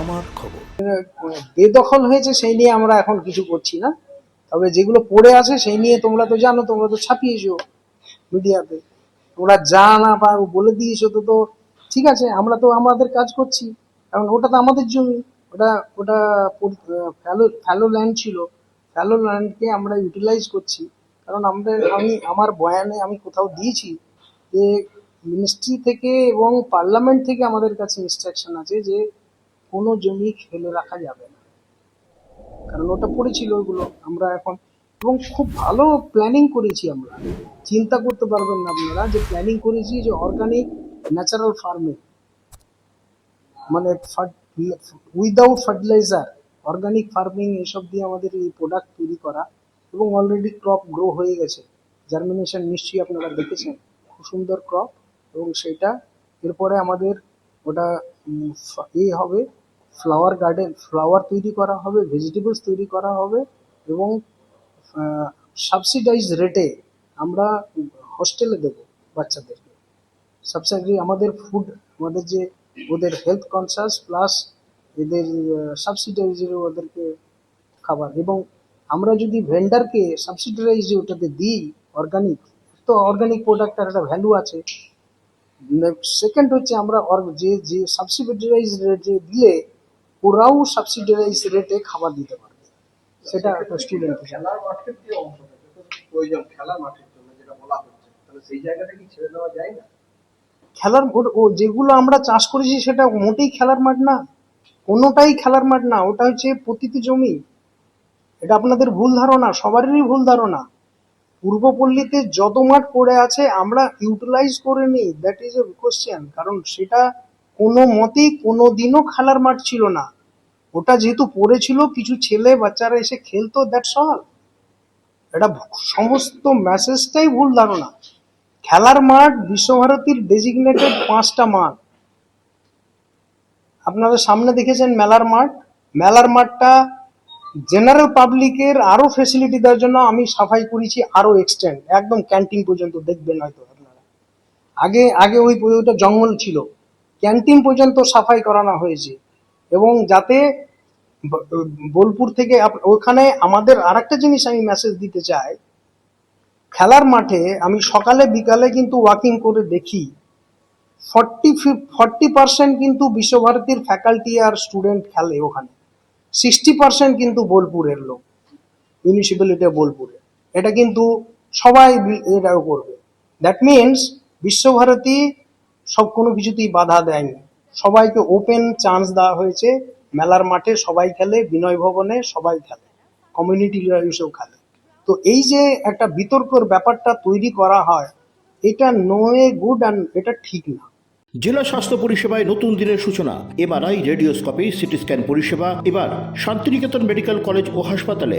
আমার খবর। বেদখল হয়েছে, সেই নিয়ে আমরা এখন কিছু করছি না। তবে যেগুলো পড়ে আছে, সেই নিয়ে তোমরা তো জানো, তোমরা তো ছাপিয়েছো মিডিয়াতে। তোমরা যা না পা বলে দিয়েছ তো তো, ঠিক আছে, আমরা তো আমাদের কাজ করছি। কারণ ওটা তো আমাদের জমি। ওটা ওটা ফ্যালো ফ্যালো ল্যান্ড ছিল। ফ্যালো ল্যান্ডকে আমরা ইউটিলাইজ করছি। কারণ আমাদের আমি, আমার বয়ানে আমি কোথাও দিয়েছি যে মিনিস্ট্রি থেকে এবং পার্লামেন্ট থেকে আমাদের কাছে ইনস্ট্রাকশন আছে যে কোনো জমি ফেলে রাখা যাবে না। কারণ ওটা পড়েছিল ওগুলো, আমরা এখন, এবং খুব ভালো প্ল্যানিং করেছি আমরা। চিন্তা করতে পারবেন না আপনারা যে প্ল্যানিং করেছি যে অর্গানিক ন্যাচারাল ফার্মিং মানে উইদাউট ফার্টিলাইজার অর্গানিক ফার্মিং এসব দিয়ে আমাদের এই প্রোডাক্ট তৈরি করা, এবং অলরেডি ক্রপ গ্রো হয়ে গেছে। জার্মিনেশন নিশ্চয়ই আপনারা দেখেছেন, খুব সুন্দর ক্রপ এবং সেটা, এরপরে আমাদের ওটা এ হবে ফ্লাওয়ার গার্ডেন ফ্লাওয়ার তৈরি করা হবে ভেজিটেবলস তৈরি করা হবে এবং সাবসিডাইজ রেটে আমরা হোস্টেলে দেবো বাচ্চাদেরকে। সাবসিডি আমাদের ফুড আমাদের যে ওদের হেলথ কনসাস প্লাস এদের সাবসিডাইজ ওদেরকে খাবার এবং আমরা যদি ভেন্ডারকে সাবসিডাইজ ওটাতে দিই অর্গানিক তো অর্গানিক প্রোডাক্টের একটা ভ্যালু আছে। সেকেন্ড হচ্ছে আমরা যে যে সাবসিডাইজ রেটে দিলে ওরাও সাবসিডাইজ রেটে খাবার দিতে পারবে। সেটা একটা স্টুডেন্ট প্রয়োজন খেলার মাঠের জন্য যেটা বলা হচ্ছে তাহলে সেই জায়গাটা কি ছেড়ে দেওয়া যায় না? খেলার ও যেগুলো আমরা চাষ করেছি সেটা মোটেই খেলার মাঠ না। কোনোটাই খেলার মাঠ না ওটা হচ্ছে পতিত জমি। এটা আপনাদের ভুল ধারণা সবারই ভুল ধারণা। পূর্বপল্লীতে যত মাঠ পড়ে আছে আমরা ইউটিলাইজ করে নিই দ্যাট ইজ এ কোশ্চেন কারণ সেটা কোনো মতেই কোনো দিনও খেলার মাঠ ছিল না। ওটা যেহেতু পড়েছিল কিছু ছেলে বাচ্চারা এসে খেলতো দ্যাটস অল এটা সমস্ত মেসেজটাই ভুল ধারণা। খেলার মাঠ বিশ্বভারতীর ডেজিগনেটেড পাঁচটা মাঠ। আপনারা সামনে দেখেছেন মেলার মাঠ। মেলার মাঠটা জেনারেল পাবলিকের আরও ফেসিলিটি দেওয়ার জন্য আমি সাফাই করেছি আরও এক্সটেন্ড একদম ক্যান্টিন পর্যন্ত দেখবেন হয়তো আপনারা। আগে আগে ওই ওইটা জঙ্গল ছিল। ক্যান্টিন পর্যন্ত সাফাই করানো হয়েছে। এবং যাতে বোলপুর থেকে ওখানে আমাদের আরেকটা জিনিস আমি মেসেজ দিতে চাই। খেলার মাঠে আমি সকালে, বিকালে কিন্তু ওয়াকিং করে দেখি। ফর্টি ফর্টি পার্সেন্ট কিন্তু বিশ্বভারতীর ফ্যাকাল্টি আর স্টুডেন্ট খেলে ওখানে। সিক্সটি পার্সেন্ট কিন্তু বোলপুরের লোক মিউনিসিপ্যালিটি বোলপুরে। এটা কিন্তু সবাই এটাও করবে। দ্যাট মিনস বিশ্বভারতী সব কোনো কিছুতেই বাধা দেয়নি। সবাইকে ওপেন চান্স দেওয়া হয়েছে। মেলার মাঠে সবাই খেলে, বিনয় ভবনে সবাই খেলে কমিউনিটি এসেও খেলে। তো এই যে একটা বিতর্কর ব্যাপারটা তৈরি করা হয়, এটা নো এ গুড অ্যান্ড এটা ঠিক না। জেলা স্বাস্থ্য পরিষেবায় নতুন দিনের সূচনা। এমআরআই, রেডিওস্কোপি, সিটি স্ক্যান পরিষেবা, এবার শান্তিনিকেতন মেডিকেল কলেজ ও হাসপাতালে।